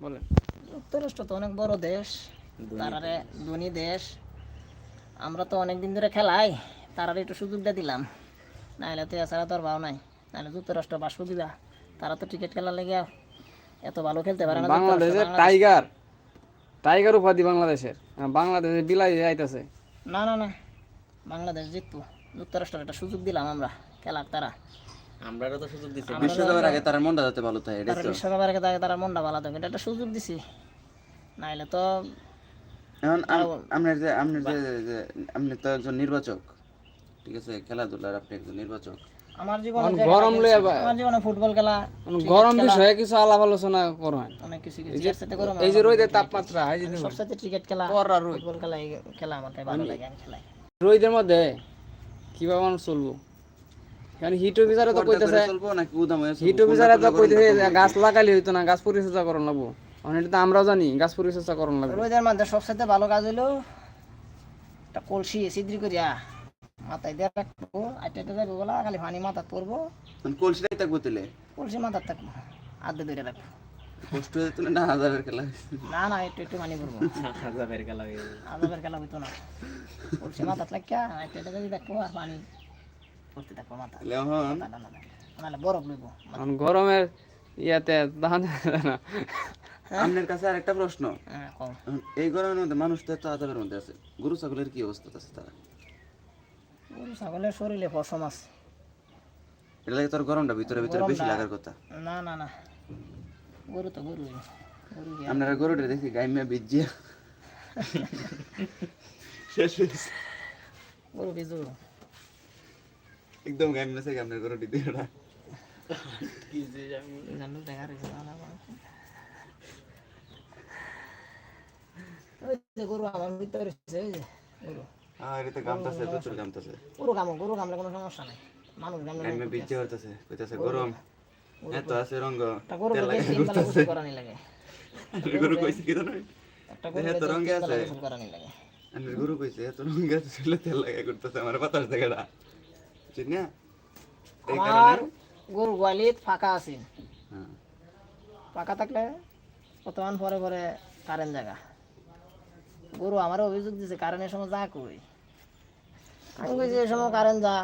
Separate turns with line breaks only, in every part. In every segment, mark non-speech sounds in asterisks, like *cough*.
বলেন।
যুক্তরাষ্ট্র তো অনেক বড় দেশ তারারে ধনী দেশ। আমরা তো অনেক দিন ধরে খেলাই তারারে একটু সুযোগটা দিলাম। নাহলে তো এছাড়া তো আর ভাও নাই। নাহলে যুক্তরাষ্ট্র বা দিবা। তারা তো ক্রিকেট খেলার লেগে এত ভালো খেলতে পারে না
বাংলাদেশের টাইগার টাইগার উপাধি বাংলাদেশের। বাংলাদেশে বিলাই আইতাছে
না না না। বাংলাদেশ জিতবো। যুক্তরাষ্ট্রের একটা সুযোগ দিলাম আমরা খেলার তারা।
আমরা তো সুযোগ দিচ্ছি
বিশ্বকাপের আগে তার মনটা যাতে ভালো থাকে তো।
বিশ্বকাপের আগে তারা মনটা ভালো থাকে এটা একটা সুযোগ দিছি। নাইলে তো
এখন আপনার যে আপনার যে আপনি তো একজন নির্বাচক ঠিক আছে? খেলাধুলার আপনি একজন নির্বাচক।
আমার জীবনে
গরম লইয়া
আমার জীবনে ফুটবল খেলা
গরম বিষয়ে কিছু আলাপ আলোচনা করেন।
অনেক কিছু গরম
এই যে রোদের তাপমাত্রা এই যে
সবসাথে ক্রিকেট খেলা ফুটবল খেলা খেলা আমার ভালো লাগে আমি খেলাই।
রোদের মধ্যে কীভাবে মানুষ চলবো? কারণ হিট অফিসারে তো কইতেছে? হিট অফিসারে তো কইতেছে গাছ লাগাইলে হইতো না গাছ পরিচর্যা করন লাগবো। এখন এটা তো আমরাও জানি গাছ পরিচর্যা করন লাগবে।
রোদের মধ্যে সবসাথে ভালো কাজ হলো একটা কলসি সিদ্রি করিয়া মাথায় দিয়ে রাখব আইটা যাব বলা খালি পানি মাথা পড়ব
মানে কলসিটাই থাকব তুলে
কলসি মাথার থাকব আধে ধরে রাখব।
কষ্ট না? হাজারের খেলা
না না একটু একটু পানি পড়ব
হাজারের খেলা
খেলা হইতো না। কলসি মাথার লাগিয়া দেখব আর পানি পড়তে থাকব মাথা।
এখন?
নাহলে বরফ লইবো।
এখন গরমের ইয়াতে দাঁড়ানো না।
আপনার কাছে আরেকটা প্রশ্ন।
হ্যাঁ
এই গরমের মধ্যে মানুষ তো এত আজাবের মধ্যে আছে। গরু ছাগলের কি অবস্থা আছে তারা
গরু ছাগলের শরীরে পশম আছে।
এটা লাগে তোর গরমটা ভিতরে ভিতরে বেশি লাগার কথা।
না না না। গরু তো গরু আর-
আপনারা গরুটা দেখি গাইমে বিজিয়া *laughs* শেষ হয়েছে
গরু জোর
একদম গাইমে থেকে আপনার গরুটি দিয়ে ওটা।
জানো দেখা রয়েছে না না, না। ওই যে গরু আমার ভিতরে ওই যে গরু
হ্যাঁ এটা তো গামতাছে প্রচুর গামতাছে
গরু কামো গরু কামলে কোনো সমস্যা নাই। মানুষ কামলে
গাইমে বিজিয়া হইতাছে কইতাছে গরম এত আছে রঙ্গ তেল লাগাই
তিন করানি লাগে। *laughs*
গরু কইছে কি জানো?
একটা গরু
এত রঙে আছে।
করানি লাগে।
আমার গরু কইছে এত রঙে আছে তেল করতেছে আমার বাতাস দেখাটা ঠিক না?
আমার গরু গোয়ালিত ফাঁকা আছে।
হ্যাঁ।
ফাঁকা থাকলে পরে পরে কারেন্ট জায়গা। গরু আমার অভিযোগ দিছে কারেন্টের সময় যা কই আমি কইছি এই সময় কারেন্ট যা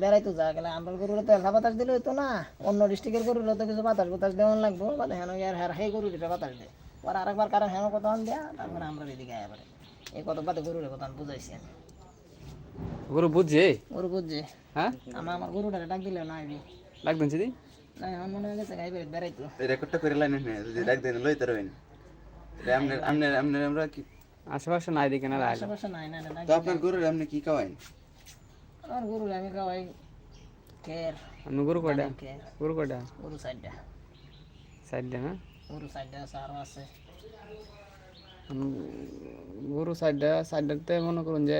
বেড়াইতো যা। গেলে আমরা গরুরে তো এলফা বাতাস দিলে হইতো না। অন্য ডিস্ট্রিক্টের গরুরে তো কিছু বাতাস বাতাস দেওয়ান লাগবো। বা হেন ইয়ার হ্যাঁ সেই গরু দিতে বাতাস দে। পরে আরেকবার কারেন্ট হেন কত দেয়া তারপরে আমরা এদিকে আয়া পারে এই কত বাদে গরুরে কথা বুঝাইছি আমি।
গরু বুঝছে?
গরু বুঝছে।
হ্যাঁ?
আমার আমার গরুটারে ডাক দিলে না আইবি
লাগবেন সেদি
না আমার মনে হয়ে গেছে গাই বেড়ে বেড়াইতো।
এই রেকর্ডটা করে লাইনে নে যদি ডাক দেন লইতে রইন। আমনের আমনের আমনের আমরা কি
আশেপাশে নাই দেখে না
আশেপাশে নাই না ডাক
তো আপনার গরুর আপনি কি খাওয়াইন?
আমার গরু আমি খাওয়াই কের।
আপনি গরু কয়টা? গরু কয়টা?
গরু সাইডটা
সাইড দেন হ্যাঁ
গরু সাইডটা আছে। আরও আছে
গরু সাইডটা সাইডটাতে মনে করুন যে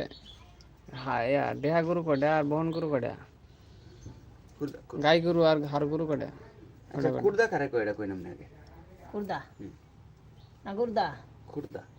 হ্যাঁ ইয়া দেহা গরু কয়টা আর বহন গরু কয়টা
কুর্দা
গাই গরু আর হাড় গরু কয়টা
আচ্ছা কুর্দা খারে কয়টা কইন আপনি আগে
কুর্দা না গুর্দা
কুর্দা